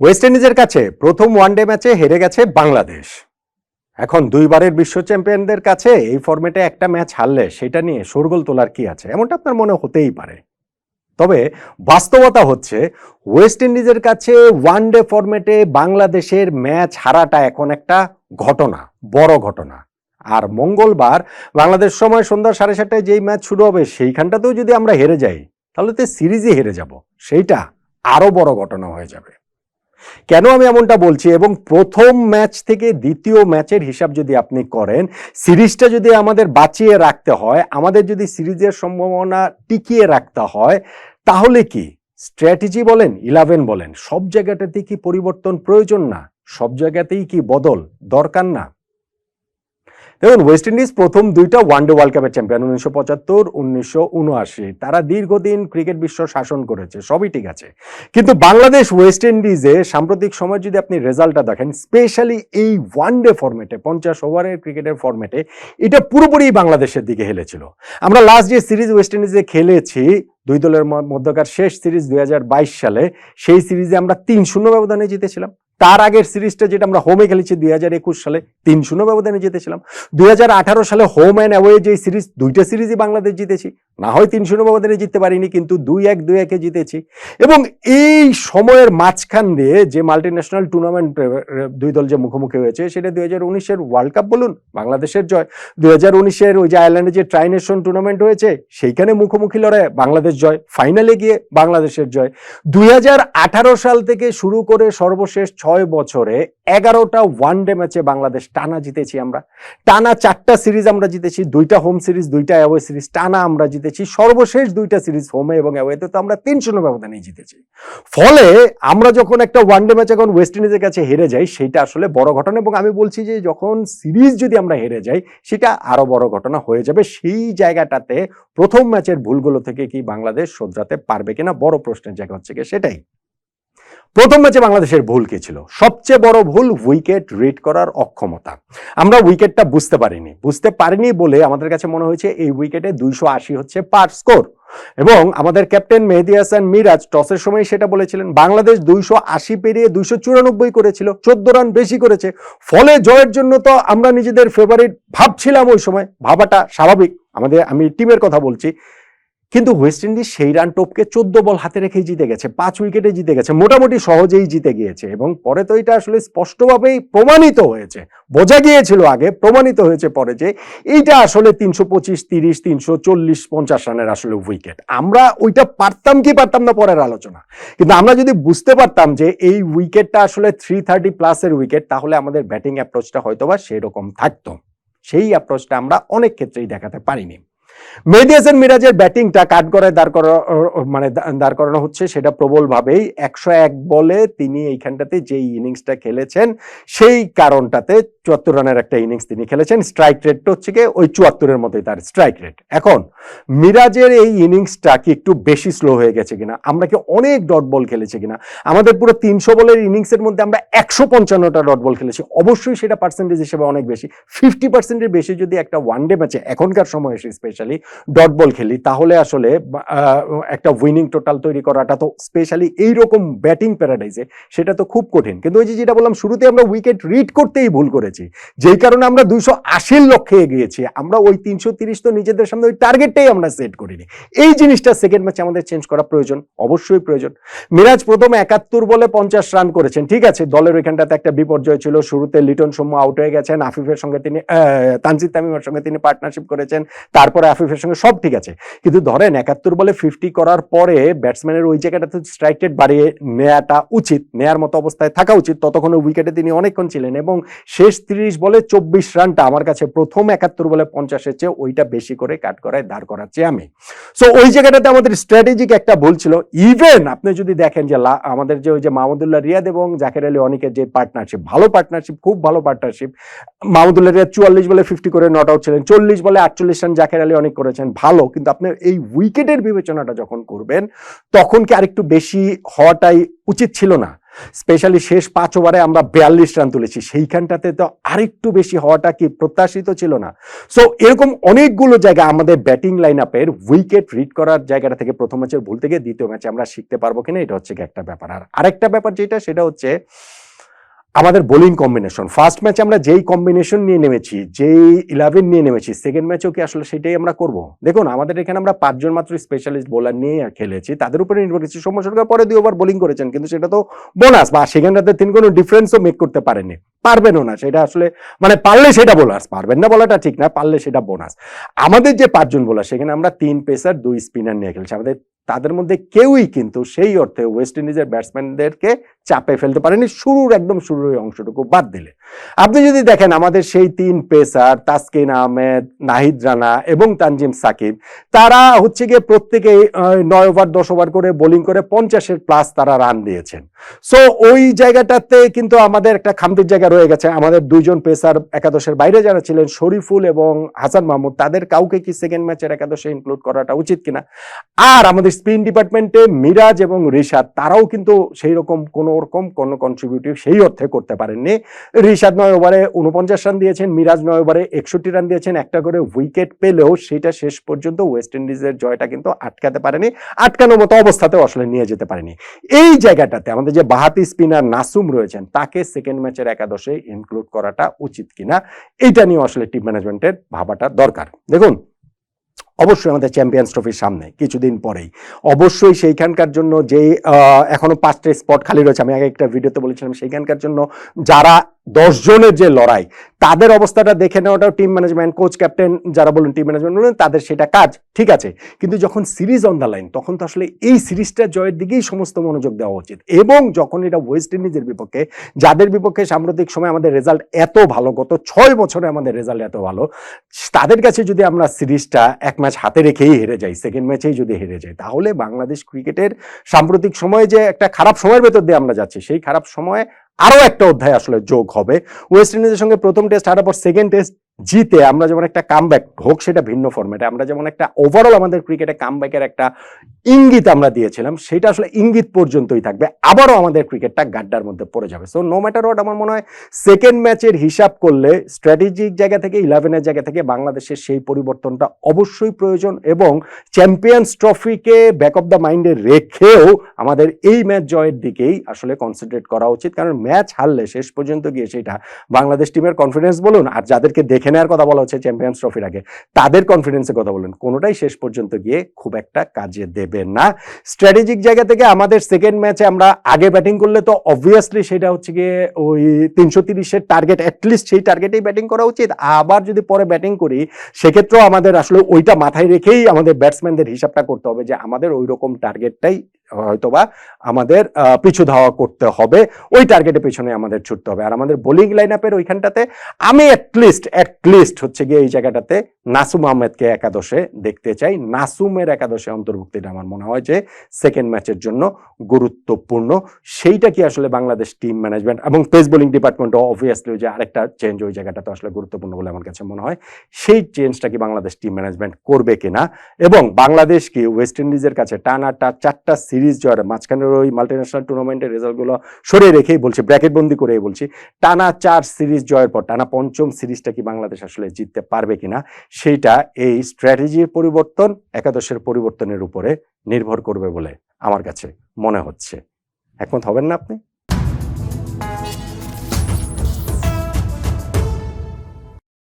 West ইন্ডিজের কাছে প্রথম ওয়ানডে ম্যাচে হেরে গেছে বাংলাদেশ। এখন দুইবারের বিশ্ব চ্যাম্পিয়নদের কাছে এই ফরম্যাটে একটা ম্যাচ হারলে সেটা নিয়ে শোরগোল তোলার কি আছে? এমনটা আপনার মনে হতেই পারে। তবে বাস্তবতা হচ্ছে ওয়েস্ট ইন্ডিজের কাছে ওয়ানডে ফরম্যাটে বাংলাদেশের ম্যাচ হারাটা এখন একটা ঘটনা, বড় ঘটনা। আর মঙ্গলবার বাংলাদেশ সময় সন্ধ্যা সাড়ে সাতটায় যেই ম্যাচ শুরু হবে, সেইখানটাতেও যদি আমরা হেরে যাই, তাহলে তো সিরিজই হেরে যাব। সেইটা আরও বড় ঘটনা হয়ে যাবে। কেন আমি এমনটা বলছি? এবং প্রথম ম্যাচ থেকে দ্বিতীয় ম্যাচের হিসাব যদি আপনি করেন, সিরিজটা যদি আমাদের বাঁচিয়ে রাখতে হয়, আমাদের যদি সিরিজের সম্ভাবনা টিকিয়ে রাখতে হয়, তাহলে কি? স্ট্র্যাটেজি বলেন, ইলেভেন বলেন, সব জায়গাটাতে কি পরিবর্তন প্রয়োজন না? সব জায়গাতেই কি বদল দরকার না? দেখুন ওয়েস্ট ইন্ডিজ প্রথম দুইটা ওয়ানডে ওয়ার্ল্ড কাপের চ্যাম্পিয়ন উনিশশো পঁচাত্তর, উনিশশো উনআশি। তারা দীর্ঘদিন ক্রিকেট বিশ্ব শাসন করেছে, সবই ঠিক আছে। কিন্তু বাংলাদেশ ওয়েস্ট ইন্ডিজে সাম্প্রতিক সময় যদি আপনি রেজাল্টটা দেখেন স্পেশালি এই ওয়ানডে ফরম্যাটে পঞ্চাশ ওভারের ক্রিকেটের ফরম্যাটে এটা পুরোপুরি বাংলাদেশের দিকে হেলেছিল। আমরা লাস্ট যে সিরিজ ওয়েস্ট ইন্ডিজে খেলেছি, দুই দলের মধ্যকার শেষ সিরিজ দুই হাজার বাইশ সালে, সেই সিরিজে আমরা তিন শূন্য ব্যবধানে জিতেছিলাম। তার আগের সিরিজটা যেটা আমরা হোমে খেলেছি দুই হাজার একুশ সালে, তিন শূন্য ব্যবধানে জিতেছিলাম। দুই হাজার আঠারো সালে হোম অ্যান্ড অ্যাওয়ে যে সিরিজ দুইটা সিরিজই বাংলাদেশ জিতেছি। না হয় তিন শূন্য ব্যবধানে জিততে পারিনি, কিন্তু দুই এক, দুই একে জিতেছি। এবং এই সময়ের মাঝখান দিয়ে যে মাল্টি ন্যাশনাল টুর্নামেন্ট দুই দল যে মুখোমুখি হয়েছে, সেটা দুই হাজার উনিশের ওয়ার্ল্ড কাপ বলুন, বাংলাদেশের জয়। দুই হাজার উনিশের ওই যে আয়ারল্যান্ডে যে ট্রাইনেশন টুর্নামেন্ট হয়েছে, সেইখানে মুখোমুখি লড়াই, বাংলাদেশ জয়। ফাইনালে গিয়ে বাংলাদেশের জয়। দুই হাজার আঠারো সাল থেকে শুরু করে সর্বশেষ ছয় বছরে এগারোটা ওয়ান ডে ম্যাচে বাংলাদেশ টানা জিতেছি আমরা। টানা চারটা সিরিজ আমরা জিতেছি, দুইটা হোম সিরিজ দুইটা অ্যাওয়ে সিরিজ টানা আমরা জিতেছি। সর্বশেষ দুইটা সিরিজ হোমে এবং অ্যাওয়েতে তো আমরা তিন শূন্য ব্যবধানেই জিতেছি। ফলে আমরা যখন একটা ওয়ানডে ম্যাচ এখন ওয়েস্ট ইন্ডিজের কাছে হেরে যাই, সেটা আসলে বড় ঘটনা এবং আমি বলছি যে যখন সিরিজ যদি আমরা হেরে যাই, সেটা আরও বড় ঘটনা হয়ে যাবে। সেই জায়গাটাতে প্রথম ম্যাচের ভুলগুলো থেকে কি বাংলাদেশ শোধরাতে পারবে কিনা বড় প্রশ্নের জায়গা হচ্ছে কি সেটাই। প্রথম ম্যাচে বাংলাদেশের ভুল কি ছিল? সবচেয়ে বড় ভুল উইকেট রিড করার অক্ষমতা। আমরা উইকেটটা বুঝতে পারিনি। বুঝতে পারিনি বলে আমাদের কাছে মনে হয়েছে এই উইকেটে দুইশো আশি হচ্ছে পার স্কোর। এবং আমাদের ক্যাপ্টেন মেহেদি হাসান মিরাজ টসের সময় সেটা বলেছিলেন, বাংলাদেশ দুইশো আশি পেরিয়ে দুইশো চুরানব্বই করেছিল, চোদ্দ রান বেশি করেছে। ফলে জয়ের জন্য তো আমরা নিজেদের ফেভারিট ভাবছিলাম ওই সময়। ভাবাটা স্বাভাবিক। আমাদের, আমি টিমের কথা বলছি। কিন্তু ওয়েস্ট ইন্ডিজ সেই রান টপকে চোদ্দ বল হাতে রেখেই জিতে গেছে, পাঁচ উইকেটে জিতে গেছে, মোটামুটি সহজেই জিতে গিয়েছে এবং পরে তো এটা আসলে স্পষ্টভাবেই প্রমাণিত হয়েছে। বোঝা গিয়েছিল আগে, প্রমাণিত হয়েছে পরে যে এইটা আসলে তিনশো পঁচিশ, তিরিশ, তিনশো চল্লিশ, পঞ্চাশ রানের আসলে উইকেট। আমরা ওইটা পারতাম কি পারতাম না পরের আলোচনা। কিন্তু আমরা যদি বুঝতে পারতাম যে এই উইকেটটা আসলে থ্রি থার্টি প্লাসের উইকেট, তাহলে আমাদের ব্যাটিং অ্যাপ্রোচটা হয়তোবা সেরকম থাকতো। সেই অ্যাপ্রোচটা আমরা অনেক ক্ষেত্রেই দেখাতে পারিনি। মেহেদি হাসান মিরাজের ব্যাটিংটা কাট কাঠগড়ায় দাঁড় করা মানে দাঁড় করানো হচ্ছে সেটা প্রবলভাবেই। একশো এক বলে তিনি এইখানটাতে যে ইনিংসটা খেলেছেন, সেই কারণটাতে চুয়াত্তর রানের একটা ইনিংস তিনি খেলেছেন। স্ট্রাইক রেটটা হচ্ছে গিয়ে ওই চুয়াত্তরের মতোই তার স্ট্রাইক রেট। এখন, মিরাজের এই ইনিংসটা কি একটু বেশি স্লো হয়ে গেছে কিনা? আমরা কি অনেক ডট বল খেলেছি কিনা? আমাদের পুরো তিনশো বলের ইনিংসের মধ্যে আমরা একশো পঞ্চান্নটা ডট বল খেলেছি। অবশ্যই সেটা পার্সেন্টেজ হিসেবে অনেক বেশি। ফিফটি পার্সেন্টের বেশি যদি একটা ওয়ান ডে ম্যাচে এখনকার সময় এসে স্পেশালি ডট বল খেলি, তাহলে আসলে একটা উইনিং টোটাল তৈরি করাটা তো স্পেশালি এইরকম ব্যাটিং প্যারাডাইজে সেটা তো খুব কঠিন। কিন্তু ওই যেটা বললাম, শুরুতে আমরা উইকেট রিড করতেই ভুল করেছি। যেই কারণে আমরা দুইশো আশির লক্ষ্যে এগিয়েছি। আমরা ওই তিনশো তিরিশ তো নিজেদের সামনে ওই টার্গেটটাই আমরা সেট করিনি। এই জিনিসটা সেকেন্ড ম্যাচে আমাদের চেঞ্জ করা প্রয়োজন, অবশ্যই প্রয়োজন। মিরাজ প্রথম একাত্তর বলে পঞ্চাশ রান করেছেন, ঠিক আছে? দলের ওইখানটাতে একটা বিপর্যয় ছিল, শুরুতে লিটন সৌম্য আউট হয়ে গেছেন, আফিফের সঙ্গে তিনি তানজিদ তামিমের সঙ্গে তিনি পার্টনারশিপ করেছেন, তারপরে আফিফের সঙ্গে সব ঠিক আছে। কিন্তু ধরেন একাত্তর বলে ফিফটি করার পরে ব্যাটসম্যানের ওই জায়গাটাতে স্ট্রাইক রেট বাড়িয়ে নেওয়াটা উচিত, নেয়ার মতো অবস্থায় থাকা উচিত, ততক্ষণ উইকেটে তিনি অনেকক্ষণ ছিলেন এবং শেষ তিরিশ বলে চব্বিশ রানটা আমার কাছে প্রথম একাত্তর বলে পঞ্চাশের চেয়ে ওইটা বেশি করে কাট করায় দাঁড় করাচ্ছি আমি। সো ওই জায়গাটাতে আমাদের স্ট্র্যাটেজিক একটা ভুল ছিল। ইভেন আপনি যদি দেখেন যে আমাদের যে ওই যে মাহমুদুল্লাহ রিয়াদ এবং জাকের আলী অনেকের যে পার্টনারশিপ ভালো পার্টনারশিপ খুব ভালো পার্টনারশিপ মাহমুদুল্লাহ রিয়াদ চুয়াল্লিশ বলে ফিফটি করে নট আউট ছিলেন, চল্লিশ বলে আটচল্লিশ রান জাকের আলী অনেক করেছেন ভালো, কিন্তু আপনার এই উইকেটের বিবেচনাটা যখন করবেন, তখন কি আরেকটু বেশি হওয়াটাই উচিত ছিল না? স্পেশালি শেষ পাঁচ ওভারে আমরা বিয়াল্লিশ রান তুলেছি, সেইখানটাতে তো আরেকটু বেশি হওয়াটা কি প্রত্যাশিত ছিল না? সো এরকম অনেকগুলো জায়গা আমাদের ব্যাটিং লাইন আপের উইকেট রিড করার জায়গাটা থেকে প্রথম ম্যাচের ভুল থেকে দ্বিতীয় ম্যাচে আমরা শিখতে পারব কিনা, এটা হচ্ছে একটা ব্যাপার। আর আরেকটা ব্যাপার যেটা, সেটা হচ্ছে আমাদের বোলিং কম্বিনেশন ফার্স্ট ম্যাচে আমরা যেই কম্বিনেশন নিয়ে নেমেছি, যেই ইলেভেন নিয়ে নেমেছি সেকেন্ড ম্যাচেও কি আসলে সেটাই আমরা করব? দেখুন, আমাদের এখানে আমরা পাঁচজন মাত্র স্পেশালিস্ট বোলার নিয়ে খেলেছি, তাদের উপরে নির্ভর করছি সৌম্য সরকার পরে দুই ওভার বোলিং করেছেন, কিন্তু সেটা তো বোনাস বা সেখানটাতে তিনি কোনো ডিফারেন্সও মেক করতে পারেননি। পারবেনও না, সেটা আসলে মানে পারলে সেটা বোলার পারবেন না বলাটা ঠিক না, পারলে সেটা বোনাস আমাদের যে পাঁচজন বোলার সেখানে আমরা তিন পেসার দুই স্পিনার নিয়ে খেলছি। আমাদের, তাদের মধ্যে কেউই কিন্তু সেই অর্থে ওয়েস্ট ইন্ডিজের ব্যাটসম্যানদেরকে চাপে ফেলতে পারেনি, শুরুর একদম শুরুর ওই অংশটুকু বাদ দিলে। আপনি যদি দেখেন আমাদের সেই তিন পেসার, তাসকিন আহমেদ, নাহিদ রানা এবং তানজিম সাকিব, তারা হচ্ছে গিয়ে প্রত্যেকে নয় ওভার, দশ ওভার করে বোলিং করে পঞ্চাশের প্লাস তারা রান দিয়েছেন। সো ওই জায়গাটাতে কিন্তু আমাদের একটা খামতির জায়গা রয়ে গেছে। আমাদের দুইজন পেসার একাদশের বাইরে যারা ছিলেন, শরীফুল এবং হাসান মাহমুদ, তাদের কাউকে কি সেকেন্ড ম্যাচের একাদশে ইনক্লুড করাটা উচিত কিনা? আর আমাদের স্পিন ডিপার্টমেন্টে মিরাজ এবং রিশাদ, তারাও কিন্তু সেই রকম কোনো রকম কোনো কন্ট্রিবিউটিভ সেই অর্থে করতে পারেননি। রিশাদ নয় ওভারে উনপঞ্চাশ রান দিয়েছেন, মিরাজ নয় ওভারে একষট্টি রান দিয়েছেন, একটা করে উইকেট পেলেও সেটা শেষ পর্যন্ত ওয়েস্ট ইন্ডিজের জয়টা কিন্তু আটকাতে পারেনি, আটকানোর মতো অবস্থাতেও আসলে নিয়ে যেতে পারেনি। এই জায়গাটাতে আমাদের যে বাহাতি স্পিনার নাসুম রয়েছেন, তাকে সেকেন্ড ম্যাচের একাদশে ইনক্লুড করাটা উচিত কিনা, এইটা নিয়ে আসলে টিম ম্যানেজমেন্টের ভাবাটা দরকার। দেখুন অবশ্যই আমাদের চ্যাম্পিয়ন্স ট্রফির সামনে, কিছুদিন পরেই। অবশ্যই সেইখানকার জন্য যে এখনও এখনও পাঁচটা স্পট খালি রয়েছে, আমি আগে একটা ভিডিওতে বলেছিলাম, সেইখানকার জন্য যারা দশ জনের যে লড়াই, তাদের অবস্থাটা দেখে নেওয়াটাও টিম ম্যানেজমেন্ট কোচ ক্যাপ্টেন যারা বলুন টিম ম্যানেজমেন্ট বলুন, তাদের সেটা কাজ, ঠিক আছে। কিন্তু যখন সিরিজ অন দ্য লাইন তখন তো আসলে এই সিরিজটা জয়ের দিকেই সমস্ত মনোযোগ দেওয়া উচিত। এবং যখন এটা ওয়েস্ট ইন্ডিজের বিপক্ষে, যাদের বিপক্ষে সাম্প্রতিক সময় আমাদের রেজাল্ট এত ভালো, গত ছয় বছরে আমাদের রেজাল্ট এত ভালো, তাদের কাছে যদি আমরা সিরিজটা এক ম্যাচ হাতে রেখেই হেরে যাই সেকেন্ড ম্যাচেই যদি হেরে যাই, তাহলে বাংলাদেশ ক্রিকেটের সাম্প্রতিক সময়ে যে একটা খারাপ সময়ের ভেতর দিয়ে আমরা যাচ্ছি, সেই খারাপ সময়ে আরও একটা অধ্যায় আসলে যোগ হবে। ওয়েস্ট ইন্ডিজের সঙ্গে প্রথম টেস্ট হারার পর সেকেন্ড টেস্ট জিতে আমরা যেমন একটা কামব্যাক হোক সেটা ভিন্ন ফর্মেটে আমরা যেমন একটা ওভারঅল আমাদের ক্রিকেটে কামব্যাকের একটা ইঙ্গিত আমরা দিয়েছিলাম, সেটা আসলে ইঙ্গিত পর্যন্তই থাকবে, আবারও আমাদের ক্রিকেটটা গাড্ডার মধ্যে পড়ে যাবে। সো নো ম্যাটার হোয়াট আমার মনে হয় সেকেন্ড ম্যাচের হিসাব করলে স্ট্র্যাটেজিক জায়গা থেকে ইলেভেনের জায়গা থেকে বাংলাদেশের সেই পরিবর্তনটা অবশ্যই প্রয়োজন এবং চ্যাম্পিয়ন্স ট্রফিকে ব্যাক অফ দ্য মাইন্ডে রেখেও আমাদের এই ম্যাচ জয়ের দিকেই আসলে কনসেন্ট্রেট করা উচিত। কারণ ম্যাচ হারলে শেষ পর্যন্ত গিয়ে সেটা বাংলাদেশ টিমের কনফিডেন্স বলুন আর যাদেরকে দেখে নেওয়ার কথা বলা হচ্ছে চ্যাম্পিয়ন্স ট্রফির আগে। তাদের কনফিডেন্সের কথা বলুন। কোনোটাই শেষ পর্যন্ত গিয়ে খুব একটা কাজে দেবে না। স্ট্র্যাটেজিক জায়গা থেকে আমাদের সেকেন্ড ম্যাচে আমরা আগে ব্যাটিং করলে তো অবভিয়াসলি সেটা হচ্ছে গিয়ে ওই তিনশো তিরিশের টার্গেট অ্যাটলিস্ট সেই টার্গেটেই ব্যাটিং করা উচিত। আবার যদি পরে ব্যাটিং করি, সেক্ষেত্রেও আমাদের আসলে ওইটা মাথায় রেখেই আমাদের ব্যাটসম্যানদের হিসাবটা করতে হবে যে আমাদের ওই রকম টার্গেটটাই হয়তোবা আমাদের পিছু ধাওয়া করতে হবে। ওই টার্গেটের পেছনে আমাদের ছুটতে হবে। আর আমাদের বোলিং লাইন আপের ওইখানটাতে আমি অ্যাটলিস্ট অ্যাটলিস্ট হচ্ছে গিয়ে এই জায়গাটাতে নাসুম আহমেদকে একাদশে দেখতে চাই। নাসুমের একাদশে অন্তর্ভুক্তিটা আমার মনে হয় যে সেকেন্ড ম্যাচের জন্য গুরুত্বপূর্ণ। সেইটা কি আসলে বাংলাদেশ টিম ম্যানেজমেন্ট এবং পেস বোলিং ডিপার্টমেন্টও অবভিয়াসলি যে আরেকটা চেঞ্জ ওই জায়গাটাতে আসলে গুরুত্বপূর্ণ বলে আমার কাছে মনে হয়। সেই চেঞ্জটা কি বাংলাদেশ টিম ম্যানেজমেন্ট করবে কিনা? এবং বাংলাদেশ কি ওয়েস্ট ইন্ডিজের কাছে টানাটা চারটা সিরিজ জয়ের মাঝখানের ওই মাল্টিন্যাশনাল টুর্নামেন্টের রেজাল্টগুলো সরিয়ে রেখেই বলছি ব্র্যাকেট বন্দি করেই বলছি, টানা চার সিরিজ জয়ের পর, টানা পঞ্চম সিরিজটা কি বাংলাদেশ আসলে জিততে পারবে কিনা সেইটা এই স্ট্র্যাটেজির পরিবর্তন, একাদশের পরিবর্তনের উপরে নির্ভর করবে বলে আমার কাছে মনে হচ্ছে। একমত হবেন না আপনি?